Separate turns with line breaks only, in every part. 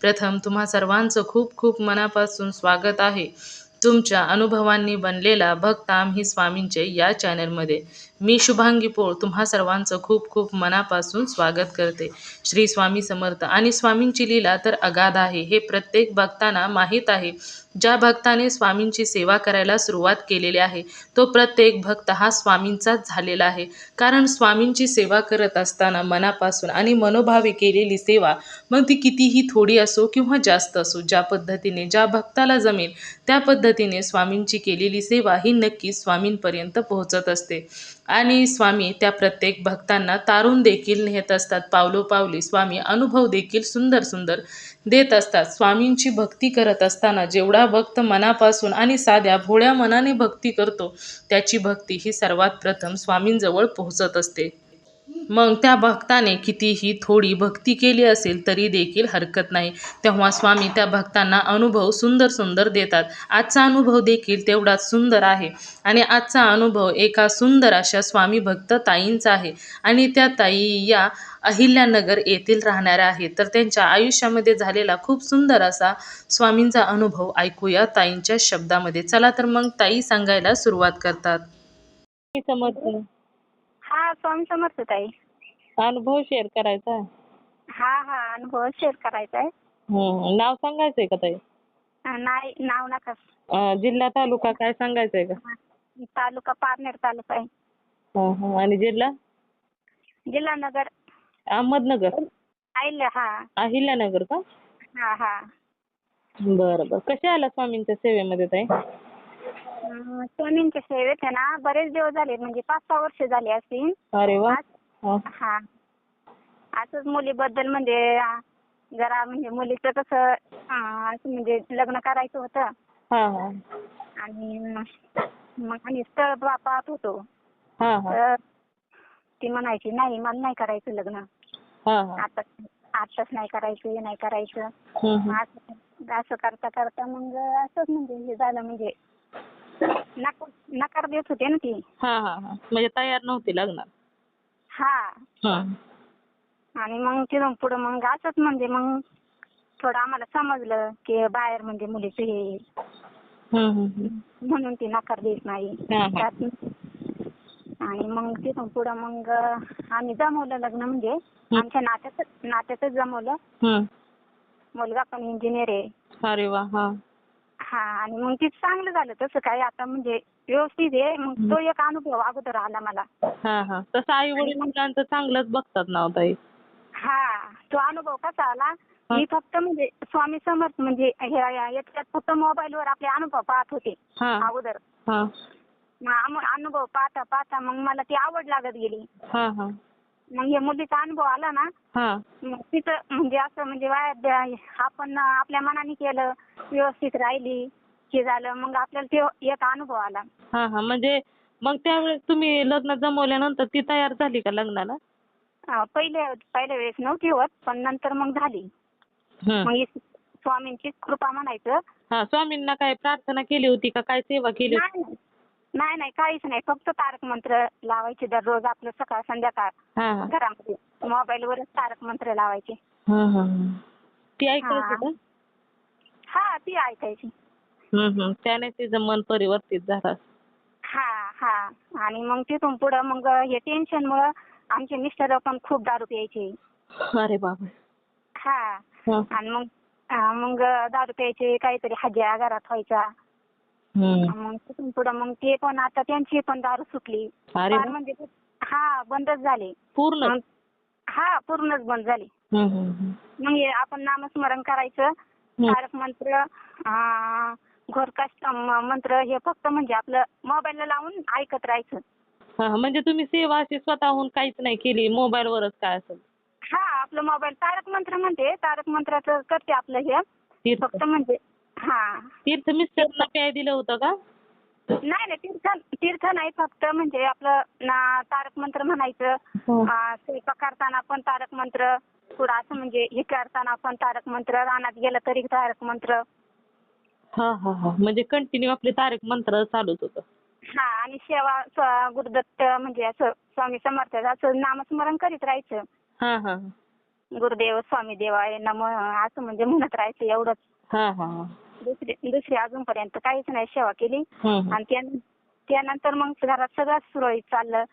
प्रथम तुम्हा सर्वांचं खूप खूप मनापासून स्वागत आहे. तुमच्या अनुभवांनी बनलेला भक्त आम्ही स्वामींचे या चॅनलमध्ये मी शुभांगी पोळ तुम्हा सर्वांचं खूप खूप मनापासून स्वागत करते. श्री स्वामी समर्थ. आणि स्वामींची लीला तर अगाध आहे. हे प्रत्येक भक्तांना माहीत आहे. ज्या भक्ताने स्वामींची सेवा करायला सुरुवात केलेली आहे तो प्रत्येक भक्त हा स्वामींचाच झालेला आहे. कारण स्वामींची सेवा करत असताना मनापासून आणि मनोभावे केलेली सेवा मग ती कितीही थोडी असो किंवा जास्त असो ज्या पद्धतीने ज्या भक्ताला जमेल त्या पद्धतीने स्वामींची केलेली सेवा ही नक्कीच स्वामींपर्यंत पोहोचत असते. आणि स्वामी त्या प्रत्येक भक्तांना तारून देखील नेत असतात. पावलोपावली स्वामी अनुभव देखील सुंदर सुंदर देत असतात. स्वामींची भक्ती करत असताना जेवढा भक्त मनापासून आणि साध्या भोळ्या मनाने भक्ती करतो त्याची भक्ती ही सर्वात प्रथम स्वामींजवळ पोहोचत असते. मग त्या भक्ताने कितीही थोडी भक्ती केली असेल तरी देखील हरकत नाही. तेव्हा स्वामी त्या भक्तांना अनुभव सुंदर सुंदर देतात. आजचा अनुभव देखील तेवढाच सुंदर आहे. आणि आजचा अनुभव एका सुंदर अशा स्वामी भक्त ताईंचा आहे. आणि त्या ताई या अहिल्यानगर येथील राहणाऱ्या आहेत. तर त्यांच्या आयुष्यामध्ये झालेला खूप सुंदर असा स्वामींचा अनुभव ऐकूया ताईंच्या शब्दामध्ये. चला तर मग ताई सांगायला सुरुवात करतात.
हा स्वामी समर्थ ताई.
अनुभव शेअर करायचा आहे?
हा हा अनुभव शेअर करायचा आहे.
हम्म. नाव सांगायचंय का ताई?
अं, नाही नाव नका.
अं, जिल्हा तालुका काय सांगायचंय का?
तालुका पारनेर तालुका आहे.
हं, हं. आणि जिल्हा?
जिल्हा नगर.
अहमदनगर.
आईल हा.
अहिल्यानगर का?
हा हा.
बरं बरं. कसे आला स्वामींच्या सेवेमध्ये ताई?
अं, स्वामींच्या सेवेत आहे ना बरेच दिवस झाले म्हणजे पाच सहा वर्ष झाली असतील.
अरे वा. हं.
हा. असंच मुलीबद्दल म्हणजे जरा म्हणजे मुलीचं कसं असं म्हणजे लग्न करायचं होतं.
हा हा.
आणि मग आम्ही स्थळ पा- पाहत होतो.
हा हा.
तर ती म्हणायची नाही मला नाही करायचं लग्न.
हा हा.
आता आताच नाही करायचं हे नाही करायचं. असं असं करता करता मग असंच म्हणजे हे झालं म्हणजे नकार नकार देत होते ना ती.
हा हा हा. म्हणजे तयार नव्हती लग्नात
हा.
हं.
आणि मग तिथून पुढं मग असंच म्हणजे मग थोडं आम्हाला समजलं की बाहेर म्हणजे मुलीचं हे. म्हणून ती नकार देत नाही.
हा.
त्यात- आणि मग तिथून पुढं मग आम्ही जमवलं लग्न म्हणजे आमच्या नात्यातच नात्यातच जमवलं. मुलगा पण इंजिनियर आहे.
अरे वा हा.
हा आणि मग ते चांगलं झालं. तसं काय आता म्हणजे व्यवस्थित आहे. मग तो एक अनुभव अगोदर आला मला.
हा हा. तसं आई वडील मुलांचं चांगलंच बघतात ना हो ताई?
हा तो अनुभव कसा आला? मी फक्त म्हणजे स्वामी समर्थ म्हणजे हे- हे- याच्यात फक्त मोबाईलवर आपले अनुभव पाहत होते
हा.
अगोदर.
हा.
मग आम- अनुभव पाहता पाहता मग मला ती आवड लागत गेली.
हा हा.
मग हे मुलीचा अनुभव आला ना
हा.
मग तिथं म्हणजे असं म्हणजे वाया द्या- आपण आपल्या मनाने केलं व्यवस्थित राहिली हे झालं मग आपल्याला तो एक अनुभव आला.
हा हा. म्हणजे मग त्यावेळेस तुम्ही लग्न जमवल्यानंतर ती तयार झाली का लग्नाला?
अं, पहिले पहिल्या वेळेस नव्हती होत पण नंतर मग झाली.
हं.
मग ही स्वामींचीच कृपा म्हणायचं.
हा स्वामींना काय प्रार्थना केली होती का? काय सेवा केली होती?
नाही नाही नाही काहीच नाही. फक्त तारक मंत्र लावायचे दररोज आपलं सकाळ संध्याकाळ
हा. हा
घरामध्ये. मोबाईलवरच तारक मंत्र लावायचे.
हं, हं, हं. ती ऐकायची
हा.
का
हा ती ऐकायची.
हं, हं. त्याने तिचं मन परिवर्तित झालं
हा हा. आणि मग तिथून पुढं मग हे टेन्शनमुळं आमचे मिस्टर पण खूप दारू प्यायचे.
अरे बाबा
हा.
हं.
आणि मग हा, मग दारू प्यायचे काहीतरी हज्या घरात व्हायचा. मग तिथून पुढं मग ते पण आता त्यांची पण दारू सुटली
अरे
फार
वा.
म्हणजे हा बंदच झाले
पूर्ण
मग हा पूर्णच बंद झाली. मग हे आपण नामस्मरण करायचं. तारक मंत्र घोरकाष्ट म- मंत्र हे फक्त म्हणजे आपलं मोबाईलला लावून ऐकत राहायचं
हा हा. म्हणजे तुम्ही सेवा अशी स्वतःहून काहीच नाही केली मोबाईलवरच काय असेल
हा आपलं मोबाईल तारक मंत्र म्हणते तारक मंत्राचं करते आपलं हे
तीर्थ.
फक्त म्हणजे हा.
तीर्थ मिस्टरला प्याय दिलं होतं का?
नाही नाही तीर्थ तीर्थ नाही फक्त म्हणजे आपलं ना तारक मंत्र म्हणायचं.
हो.
आ, स्वयंपाक करताना पण तारक मंत्र पुढं असं म्हणजे हे करताना पण तारक मंत्र रानात गेलं तरी तारक मंत्र.
हा हा हा. म्हणजे कंटिन्यू आपले तारक मंत्र चालूच होतं.
हा आणि सेवा गुरुदत्त म्हणजे असं स्वामी समर्थ असं नामस्मरण करीत राहायचं.
हा हा.
गुरुदेव स्वामी देवाय नम असं म्हणजे म्हणत राहायचं एवढंच.
हा हा हा.
दुसरी दुसरी अजूनपर्यंत काहीच नाही सेवा केली. आणि त्या- त्यानंतर मग घरात सगळं सुरळीत चाललं.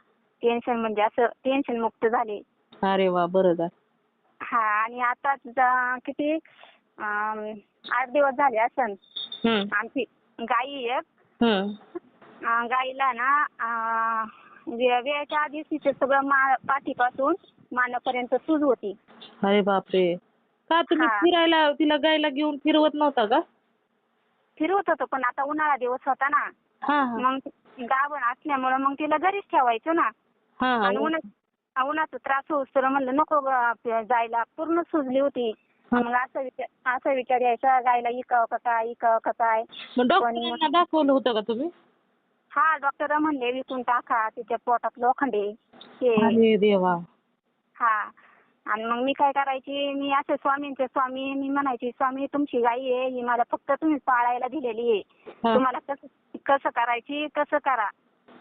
टेन्शन म्हणजे असं टेन्शन मुक्त झाले.
अरे वा बरं झालं.
हा आणि आता जा- किती अं, आठ दिवस झाले असन.
हम्म.
आमची गाई एक.
हम्म.
अं, गाईला ना अं, वे- वेळेच्या आधीच तिचं सगळं मा पाठीपासून मानापर्यंत सूज होती.
अरे बापरे. का तुम्ही
हा.
फिरायला तिला गायला घेऊन फिरवत नव्हता का?
फिरवत होतो पण आता उन्हाळा दिवस होता ना.
हा हा.
मग गाभण असल्यामुळं मग तिला घरीच ठेवायचो ना.
हा
आणि
हा
उन्हात उन्हाचा त्रास होऊस तर म्हणलं नको ग जायला. पूर्ण सुजली होती.
हा.
मग असं विचार असा विचार यायचा गायला इकाव का काय इकाव का काय.
मग डॉक्टरांना दाखवलं होतं का तुम्ही?
हा डॉक्टर म्हणले विकून टाका तिच्या पोटात लोखंडे
अरे देवा.
हा. आणि मग मी काय करायची? मी असे स्वामींचे स्वामी मी म्हणायची स्वामी तुमची गाई आहे ही मला फक्त तुम्ही पाळायला दिलेली आहे.
हा.
तुम्हाला कसं कसं करायची तसं करा.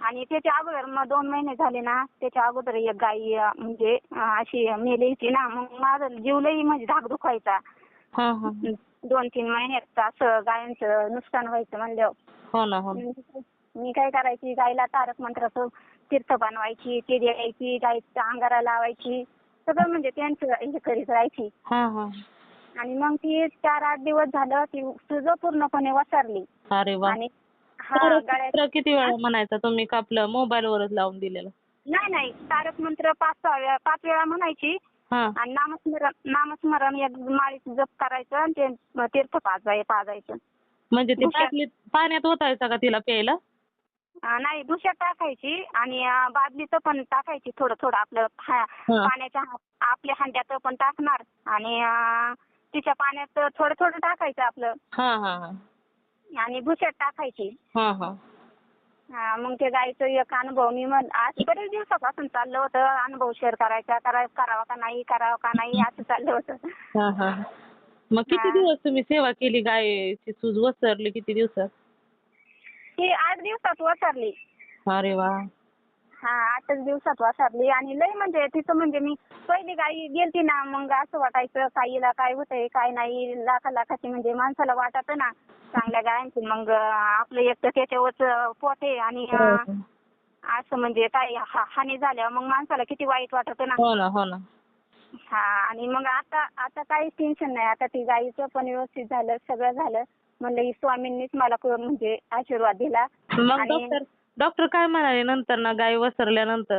आणि त्याच्या अगोदर मग दोन महिने झाले ना त्याच्या अगोदर एक गाई अं, म्हणजे अं, अशी मेली होती ना मग माझं जीवलंही म्हणजे धाक दुखायचा.
हा हा.
दोन तीन महिन्यात असं गायांचं नुकसान व्हायचं म्हणल्यावर.
हो ना हो ना.
मी काय करायची गायला तारक मंत्राचं तीर्थ बनवायची ते द्यायची गायच्या अंगारा लावायची. सगळं म्हणजे त्यांचं हे करीत राहायची.
हा हा.
आणि मग ती चार आठ दिवस झालं ती तुझं पूर्णपणे वसरली
अरे वा.
आणि हा
तारक
गळ्यात
मंत्र किती वेळा म्हणायचा तुम्ही का आपलं मोबाईल वरच लावून दिलेलं?
नाही नाही. तारक मंत्र पाच सहा वेळा पाच वेळा म्हणायची.
हा.
आणि नामस्मरण नामस्मरण एक माळीचं जप करायचं आणि ते तीर्थ पाजाय पाजायचं.
म्हणजे ते
दुसऱ्या-
बाटलीत पाण्यात ओतायचा का तिला प्यायला?
नाही दुसऱ्यात टाकायची आणि बादलीचं पण टाकायची थोडं थोडं आपलं हा-
हा.
पाण्याच्या हा- आपल्या हांड्यात पण टाकणार आणि अं, तिच्या पाण्यात थोडं थोडं टाकायचं आपलं.
हा हा हा.
आणि भुश्यात टाकायची.
हा हा.
हा, मग ते गायचं एक अनुभव. मी म्हण आज बरेच दिवसापासून चाललं होतं अनुभव शेअर करायचा करा करावा का नाही करावा का नाही असं चाललं होतं.
हा हा. मग किती
हा.
दिवस तुम्ही सेवा केली गायची सूज वसरली किती दिवसात?
ती आठ दिवसात वसरली
अरे वा.
हा आठच दिवसात वसरली आणि लय म्हणजे तिचं म्हणजे मी पहिली गाई गेलती ना मग असं वाटायचं काहीला काय होतंय काय नाही लाखा लाखाची म्हणजे माणसाला वाटत ना चांगल्या गायांची. मग आपलं एक तर त्याच्यावरच पोट आहे आणि अं, असं म्हणजे काय हा- हानी झाल्यावर मग माणसाला किती वाईट वाटत ना.
हो ना हो ना.
हा आणि मग आता आता काहीच टेन्शन नाही. आता ती गाईचं पण व्यवस्थित झालं सगळं झालं. म्हणलं स्वामींनीच मला क- म्हणजे आशीर्वाद दिला.
मग
आणि-
डॉक्टर डॉक्टर काय म्हणाले नंतर ना गाय वसरल्यानंतर?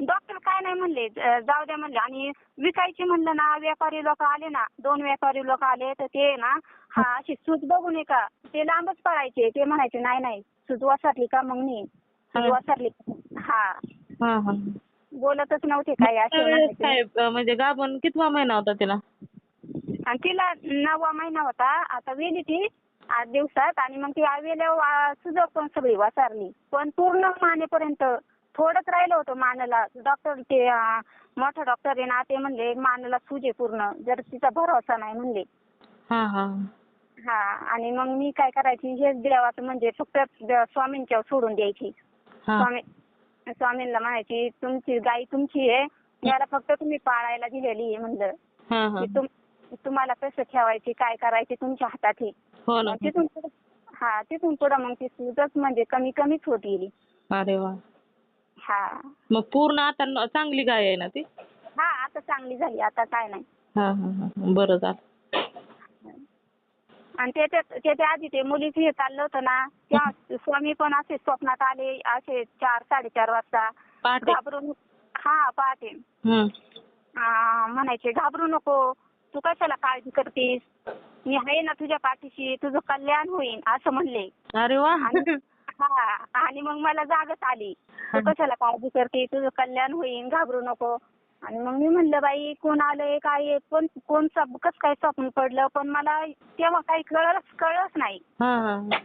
डॉक्टर काय नाही म्हणले ज- जाऊ द्या म्हणले. आणि विकायची म्हणलं ना व्यापारी लोक आले ना दोन व्यापारी लोक आले तर ते ना हा अशी सूज बघू नये का ते लांबच पळायचे ते म्हणायचे नाही नाही सूज वसरली का मग नाही सूज
हा.
वसरली हा.
हा हा.
बोलतच नव्हते काय असे
त्यावेळेस
म्हणायचे.
काय अं, म्हणजे गाभण कितवा महिना होता तिला?
आणि तिला नववा महिना होता. आता वेली ती आठ दिवसात आणि मग ती वेल्यावर सुज पण सगळी वाचारली पण पूर्ण मानेपर्यंत थोडंच राहिलं होतं मानेला. डॉक्टर ते मोठा डॉक्टर आहे ना ते म्हणले मानेला सूज पूर्ण. जर तिचा भरोसा नाही म्हणले.
हा हा.
हा आणि मग मी काय करायची? हेच देवाचं म्हणजे फक्त स्वामींच्यावर सोडून द्यायची. स्वामी स्वामींना म्हणायची तुमची गाई तुमची आहे. याला फक्त तुम्ही पाळायला दिलेली आहे म्हणलं. तुम्हाला कसं ठेवायची काय करायची तुमच्या हातात
हो ना.
मग तिथून पुढं हा तिथून पुढं मग ती सूजच म्हणजे कमी कमीच होत गेली.
अरे वा.
हा.
मग पूर्ण आता न- चांगली गाय आहे ना ती?
हा आता चांगली झाली आता काय नाही.
हा हा हा बरं झालं.
आणि त्याच्यात त्याच्या आधी ते मुलीचं हे चाललं होतं ना तेव्हा स्वामी पण असे स्वप्नात आले असे चार साडेचार वाजता.
पहाटे?
घाबरून हा पहाटे.
हम्म.
आ, म्हणायचे घाबरू नको तू कशाला काळजी करतीस? मी आहे ना तुझ्या पाठीशी तुझं कल्याण होईल असं म्हणले.
अरे वा.
आणि- हा आणि मग मला जागच आली. तू कशाला काळजी करते तुझं कल्याण होईल घाबरू नको. आणि मग मी म्हणलं बाई कोण आलंय काय आहे, कोण कोण सब- कसं काय स्वप्न पडलं? पण मला तेव्हा काही कळलंच कळलंच नाही.
हा हा हा.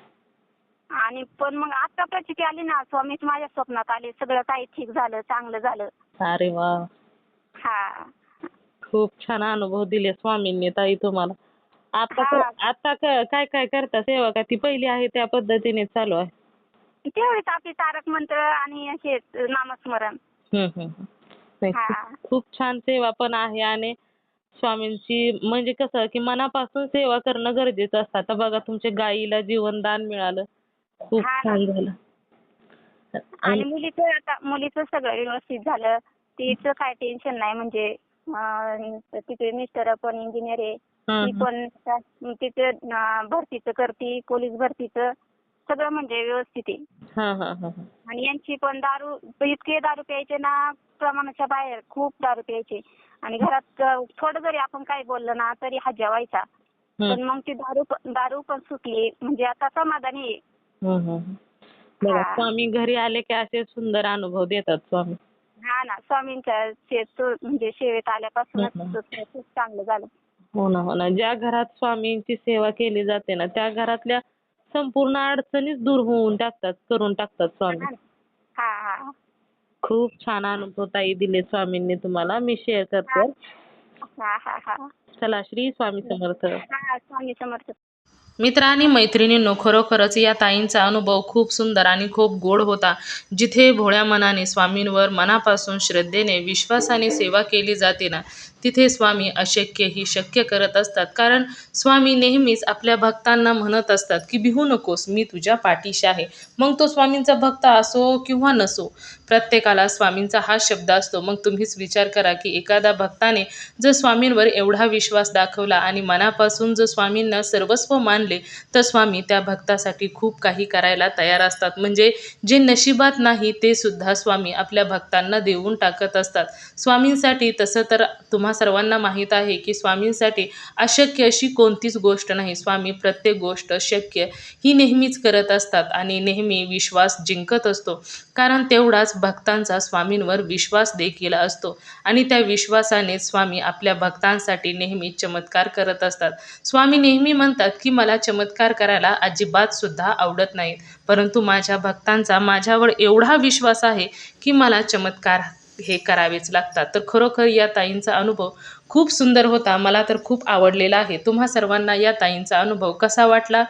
आणि पण मग आता प्रचिती आली ना स्वामीच माझ्या स्वप्नात आले. सगळं काही ठीक झालं चांगलं झालं.
अरे वा.
हा.
खूप छान अनुभव दिले स्वामींनी ताई तुम्हाला आता
हा.
क- आता क- काय काय करता सेवा का ती पहिली आहे त्या पद्धतीने चालू आहे
तेवढेच आपले तारक मंत्र आणि असे नामस्मरण
हम्म, हम्म, हम्म. नाही,
हा.
खूप- छान सेवा पण आहे आणि स्वामींची म्हणजे कसं की मनापासून सेवा करणं गरजेचं असतं आता बघा तुमच्या गायीला जीवनदान मिळालं खूप
हा ना.
छान झालं
आणि मुलीचं आता मुलीचं सगळं व्यवस्थित झालं तिचं काय टेन्शन नाही म्हणजे तिचे मिस्टर पण इंजिनियर आहे. ती. पण अं, भरतीचं करती पोलीस भरतीचं. सगळं म्हणजे व्यवस्थित आहे.
हा हा हा हा.
आणि यांची पण दारू इतके दारू प्यायचे ना प्रमाणाच्या बाहेर खूप दारू प्यायचे. आणि घरात थोडं जरी आपण काही बोललं ना तरी हा जेवायचा पण मग ती दारू दारू पण सुटली. म्हणजे आता समाधानी आहे. हा.
स्वामी घरी आले की असे सुंदर अनुभव देतात स्वामी.
हा ना स्वामींच्या म्हणजे सेवेत आल्यापासूनच खूप चांगलं झालं.
हो ना हो ना. ज्या घरात स्वामींची सेवा केली जाते ना त्या घरातल्या संपूर्ण अडचणीच दूर होऊन टाकतात करून टाकतात स्वामी.
हा. हा हा.
खूप छान अनुभव ताई दिले स्वामींनी तुम्हाला. मी शेअर करते.
हा हा हा.
चला श्री स्वामी समर्थ.
हा स्वामी समर्थ.
मित्र आणि मैत्रिणींनो खरोखरच या ताईंचा अनुभव खूप सुंदर आणि खूप गोड होता. जिथे भोळ्या मनाने स्वामींवर मनापासून श्रद्धेने विश्वासाने सेवा केली जाते ना तिथे स्वामी अशक्यही शक्य करत असतात. कारण स्वामी नेहमीच आपल्या भक्तांना म्हणत असतात की भिवू नकोस मी तुझ्या पाठीशी आहे. मग तो स्वामींचा भक्त असो किंवा नसो प्रत्येकाला स्वामींचा हा शब्द असतो. मग तुम्हीच विचार करा की एखाद्या भक्ताने जर स्वामींवर एवढा विश्वास दाखवला आणि मनापासून जर स्वामींना सर्वस्व मानले तर स्वामी त्या भक्तासाठी खूप काही करायला तयार असतात. म्हणजे जे नशिबात नाही ते सुद्धा स्वामी आपल्या भक्तांना देऊन टाकत असतात. स्वामींसाठी तसं तर तुम्हाला तुम्हा सर्वांना माहीत आहे की स्वामींसाठी अशक्य अशी कोणतीच गोष्ट नाही. स्वामी प्रत्येक गोष्ट शक्य ही नेहमीच करत असतात आणि नेहमी विश्वास जिंकत असतो. कारण तेवढाच भक्तांचा स्वामींवर विश्वास देखील असतो आणि त्या विश्वासाने स्वामी आपल्या भक्तांसाठी नेहमी चमत्कार करत असतात. स्वामी नेहमी म्हणतात की मला चमत्कार करायला अजिबात सुद्धा आवडत नाहीत. परंतु माझ्या भक्तांचा माझ्यावर एवढा विश्वास आहे की मला चमत्कार हे करावेच लागतात. तर खरोखर या ताईंचा अनुभव खूप सुंदर होता. मला तर खूप आवडलेला आहे. तुम्हा सर्वांना या ताईंचा अनुभव कसा वाटला?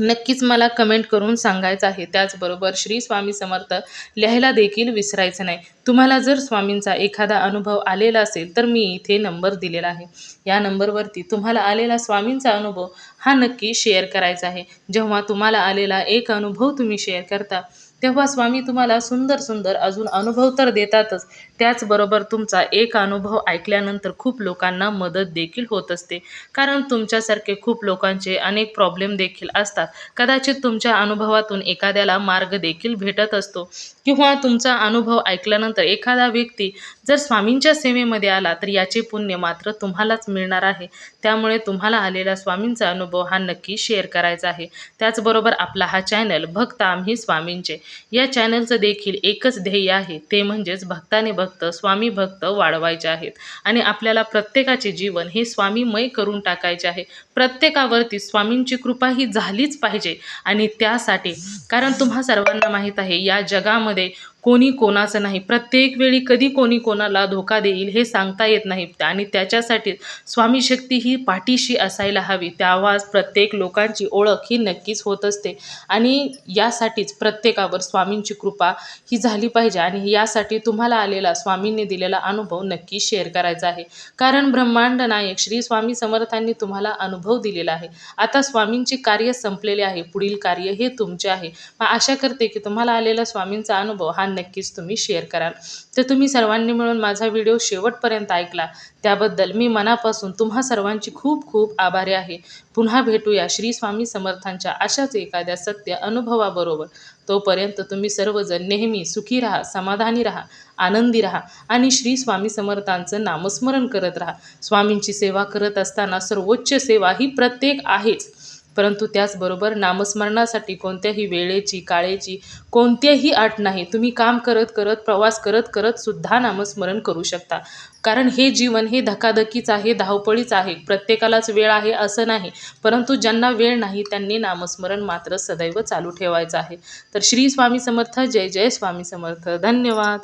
नक्कीच मला कमेंट करून सांगायचं आहे. त्याचबरोबर श्री स्वामी समर्थ लिहायला देखील विसरायचं नाही. तुम्हाला जर स्वामींचा एखादा अनुभव आलेला असेल तर मी इथे नंबर दिलेला आहे. या नंबरवरती तुम्हाला आलेला स्वामींचा अनुभव हा नक्की शेअर करायचा आहे. जेव्हा तुम्हाला आलेला एक अनुभव तुम्ही शेअर करता तेव्हा स्वामी तुम्हाला सुंदर सुंदर अजून अनुभव तर देतातच. त्याचबरोबर तुमचा एक अनुभव ऐकल्यानंतर खूप लोकांना मदत देखील होत असते. कारण तुमच्यासारखे खूप लोकांचे अनेक प्रॉब्लेम देखील असतात. कदाचित तुमच्या अनुभवातून एखाद्याला मार्ग देखील भेटत असतो. किंवा तुमचा अनुभव ऐकल्यानंतर एखादा व्यक्ती जर स्वामींच्या सेवेमध्ये आला तर याचे पुण्य मात्र तुम्हालाच मिळणार आहे. त्यामुळे तुम्हाला आलेला स्वामींचा अनुभव हा नक्की शेअर करायचा आहे. त्याचबरोबर आपला हा चॅनल भक्त आम्ही स्वामींचे. या चॅनलचं देखील एकच ध्येय आहे. ते म्हणजेच भक्ताने भक्त भक्त स्वामी भक्त वाढवायचे आहेत. आणि आपल्याला प्रत्येकाचे जीवन हे स्वामीमय करून टाकायचे आहे. प्रत्येकावरती स्वामींची कृपा ही झालीच पाहिजे. आणि त्यासाठी कारण तुम्हा सर्वांना माहीत आहे या जगामध्ये कोणी कोणाचं नाही. प्रत्येक वेळी कधी कोणी कोणाला धोका देईल हे सांगता येत नाही आणि त्याच्यासाठी स्वामी शक्ती ही पाठीशी असायला हवी. तेव्हाच प्रत्येक लोकांची ओळख ही नक्कीच होत असते. आणि यासाठीच प्रत्येकावर स्वामींची कृपा ही झाली पाहिजे आणि यासाठी तुम्हाला आलेला स्वामींनी दिलेला अनुभव नक्की शेअर करायचा आहे. कारण ब्रह्मांड नायक श्री स्वामी समर्थांनी तुम्हाला अनुभव दिलेला आहे. आता स्वामींचे कार्य संपलेले आहे. पुढील कार्य हे तुमचे आहे. मग आशा करते की तुम्हाला आलेला स्वामींचा अनुभव हा नक्कीच तुम्ही शेअर कराल. तर तुम्ही सर्वांनी मिळून माझा व्हिडिओ शेवटपर्यंत ऐकला. त्याबद्दल मी मनापासून तुम्हा सर्वांची खूप खूप आभारी आहे. पुन्हा भेटूया श्री स्वामी समर्थांच्या अशाच एखाद्या सत्य अनुभवाबरोबर. तोपर्यंत तुम्ही सर्वजण नेहमी सुखी राहा समाधानी राहा आनंदी राहा आणि श्री स्वामी समर्थांचं नामस्मरण करत राहा. स्वामींची सेवा करत असताना सर्वोच्च सेवा ही प्रत्येक आहेच. परंतु त्याचबरोबर नामस्मरणासाठी कोणत्याही वेळेची काळेची कोणत्याही अट नाही. तुम्ही काम करत करत प्रवास करत करत सुद्धा नामस्मरण करू शकता. कारण हे जीवन हे धकाधकीच आहे धावपळीच आहे. प्रत्येकालाच वेळ आहे असं नाही. परंतु ज्यांना वेळ नाही त्यांनी नामस्मरण मात्र सदैव चालू ठेवायचं आहे. तर श्री स्वामी समर्थ जय जय स्वामी समर्थ. धन्यवाद.